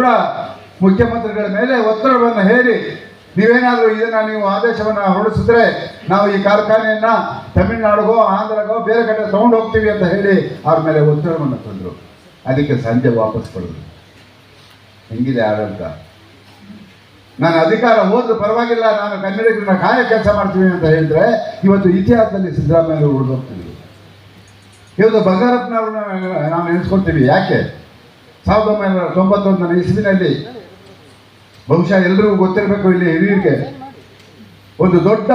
ಕೂಡ ಮುಖ್ಯಮಂತ್ರಿಗಳ ಮೇಲೆ ಒತ್ತಡವನ್ನು ಹೇರಿ ನೀವೇನಾದರೂ ಇದನ್ನು ನೀವು ಆದೇಶವನ್ನು ಹೊರಡಿಸಿದ್ರೆ ನಾವು ಈ ಕಾರ್ಖಾನೆಯನ್ನ ತಮಿಳುನಾಡುಗೋ, ಆಂಧ್ರಗೋ ಬೇರೆ ಕಡೆ ತಗೊಂಡು ಹೋಗ್ತೀವಿ ಅಂತ ಹೇಳಿ ಅವ್ರ ಮೇಲೆ ಒತ್ತಡವನ್ನು ತಂದರು. ಅದಕ್ಕೆ ಸಂಜೆ ವಾಪಸ್ ಕೊಡೋದು. ಹೆಂಗಿದೆ ಆಡಳಿತ? ನಾನು ಅಧಿಕಾರ ಹೋದ್ರೂ ಪರವಾಗಿಲ್ಲ, ನಾನು ಕನ್ನಡಿಗರನ್ನ ಕಾಯ ಕೆಲಸ ಮಾಡ್ತೀವಿ ಅಂತ ಹೇಳಿದ್ರೆ ಇವತ್ತು ಇತಿಹಾಸದಲ್ಲಿ ಸಿದ್ದರಾಮಯ್ಯ ಉಳಿದೋಗ್ತೀವಿ ಇವತ್ತು ಬಂಗಾರಪ್ಪನವ್ರನ್ನ ನಾವು ನೆನೆಸ್ಕೊಳ್ತೀವಿ ಯಾಕೆ? ಸಾವಿರದ ಒಂಬೈನೂರ ತೊಂಬತ್ತೊಂದನೇ ಇಸ್ವಿನಲ್ಲಿ ಬಹುಶಃ ಎಲ್ಲರಿಗೂ ಗೊತ್ತಿರಬೇಕು ಇಲ್ಲಿ ಹಿರಿಯರಿಗೆ. ಒಂದು ದೊಡ್ಡ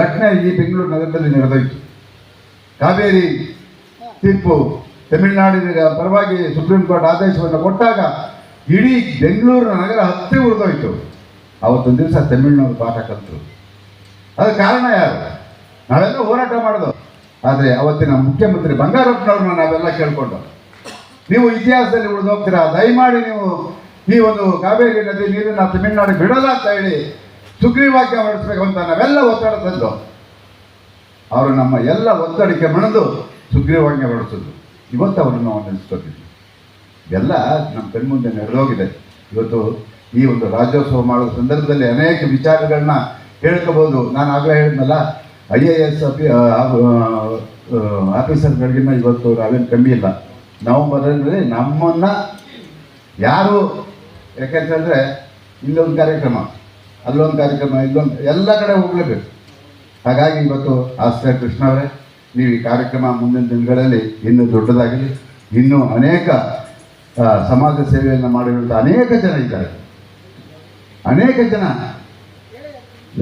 ಘಟನೆ ಈ ಬೆಂಗಳೂರು ನಗರದಲ್ಲಿ ನಡೆದೋಯಿತು. ಕಾವೇರಿ ತೀರ್ಪು ತಮಿಳುನಾಡಿನ ಪರವಾಗಿ ಸುಪ್ರೀಂ ಕೋರ್ಟ್ ಆದೇಶವನ್ನು ಕೊಟ್ಟಾಗ ಇಡೀ ಬೆಂಗಳೂರು ನಗರ ಹತ್ತಿ ಉಳಿದೋಯ್ತು ಅವತ್ತೊಂದು ದಿವಸ ತಮಿಳುನಾಡು ಪಾಠ ಕಲಿತರು. ಅದಕ್ಕೆ ಕಾರಣ ಯಾರು? ನಾವೆಲ್ಲ ಹೋರಾಟ ಮಾಡೋದು ಆದರೆ ಅವತ್ತಿನ ಮುಖ್ಯಮಂತ್ರಿ ಬಂಗಾರಪ್ಪನವ್ರನ್ನ ನಾವೆಲ್ಲ ಕೇಳ್ಕೊಂಡು ನೀವು ಇತಿಹಾಸದಲ್ಲಿ ಉಳಿದೋಗ್ತೀರಾ ದಯಮಾಡಿ ನೀವು ಒಂದು ಕಾವೇರಿ ನದಿ ನೀರನ್ನ ತಮಿಳುನಾಡು ಬಿಡಲ್ಲ ಅಂತ ಹೇಳಿ ಸುಗ್ರೀವಾಜ್ಞೆ ಹೊರಡಿಸ್ಬೇಕು ಅಂತ ನಾವೆಲ್ಲ ಒತ್ತಡ ತಂದು, ಅವರು ನಮ್ಮ ಎಲ್ಲ ಒತ್ತಡಕ್ಕೆ ಮಣಿದು ಸುಗ್ರೀವಾಜ್ಞೆ ಹೊರಡಿಸಿದ್ರು. ಇವತ್ತು ಅವರನ್ನು ನಾವು ನೆನೆಸ್ಕೊತೀವಿ ಎಲ್ಲ ನಮ್ಮ ಕಣ್ಮುಂದೆ ನಡೆದೋಗಿದೆ ಇವತ್ತು ಈ ಒಂದು ರಾಜ್ಯೋತ್ಸವ ಮಾಡೋ ಸಂದರ್ಭದಲ್ಲಿ ಅನೇಕ ವಿಚಾರಗಳನ್ನ ಹೇಳ್ಕೋಬೋದು. ನಾನು ಆಗಲೇ ಹೇಳಿದ್ನಲ್ಲ ಐ ಎ ಎಸ್ ಆಫೀಸರ್ಗಳಿಗಿನ್ನ ಇವತ್ತು ನಾವೇನು ಕಮ್ಮಿ ಇಲ್ಲ. ನವಂಬರಲ್ಲಿ ನಮ್ಮನ್ನ ಯಾರು ಯಾಕೆಂತಂದರೆ ಇಲ್ಲೊಂದು ಕಾರ್ಯಕ್ರಮ, ಅಲ್ಲೊಂದು ಕಾರ್ಯಕ್ರಮ, ಇಲ್ಲೊಂದು ಎಲ್ಲ ಕಡೆ ಹೋಗ್ಲೇಬೇಕು. ಹಾಗಾಗಿ ಇವತ್ತು ಆಸ್ತ್ರ ಕೃಷ್ಣ ಅವರೇ, ನೀವು ಈ ಕಾರ್ಯಕ್ರಮ ಮುಂದಿನ ದಿನಗಳಲ್ಲಿ ಇನ್ನೂ ದೊಡ್ಡದಾಗಲಿ, ಇನ್ನೂ ಅನೇಕ ಸಮಾಜ ಸೇವೆಯನ್ನು ಮಾಡಿರುವಂಥ ಅನೇಕ ಜನ ಇದ್ದಾರೆ. ಅನೇಕ ಜನ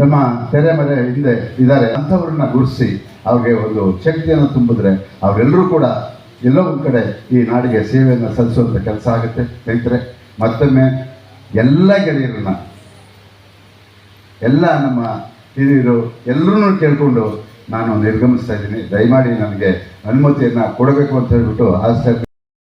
ನಮ್ಮ ತೆರೆಮರೆ ಹಿಂದೆ ಇದ್ದಾರೆ. ಅಂಥವ್ರನ್ನ ಗುರುಸಿ ಅವ್ರಿಗೆ ಒಂದು ಶಕ್ತಿಯನ್ನು ತುಂಬಿದ್ರೆ ಅವರೆಲ್ಲರೂ ಕೂಡ ಎಲ್ಲೋ ಒಂದು ಕಡೆ ಈ ನಾಡಿಗೆ ಸೇವೆಯನ್ನು ಸಲ್ಲಿಸುವಂಥ ಕೆಲಸ ಆಗುತ್ತೆ ಸ್ನೇಹಿತರೆ. ಮತ್ತೊಮ್ಮೆ ಎಲ್ಲ ಗೆಳೆಯರನ್ನ, ಎಲ್ಲ ನಮ್ಮ ಹಿರಿಯರು ಎಲ್ಲರೂ ಕೇಳಿಕೊಂಡು ನಾನು ನಿರ್ಗಮಿಸ್ತಾ ಇದ್ದೀನಿ. ದಯಮಾಡಿ ನನಗೆ ಅನುಮತಿಯನ್ನು ಕೊಡಬೇಕು ಅಂತ ಹೇಳ್ಬಿಟ್ಟು ಆಸ್ತೆ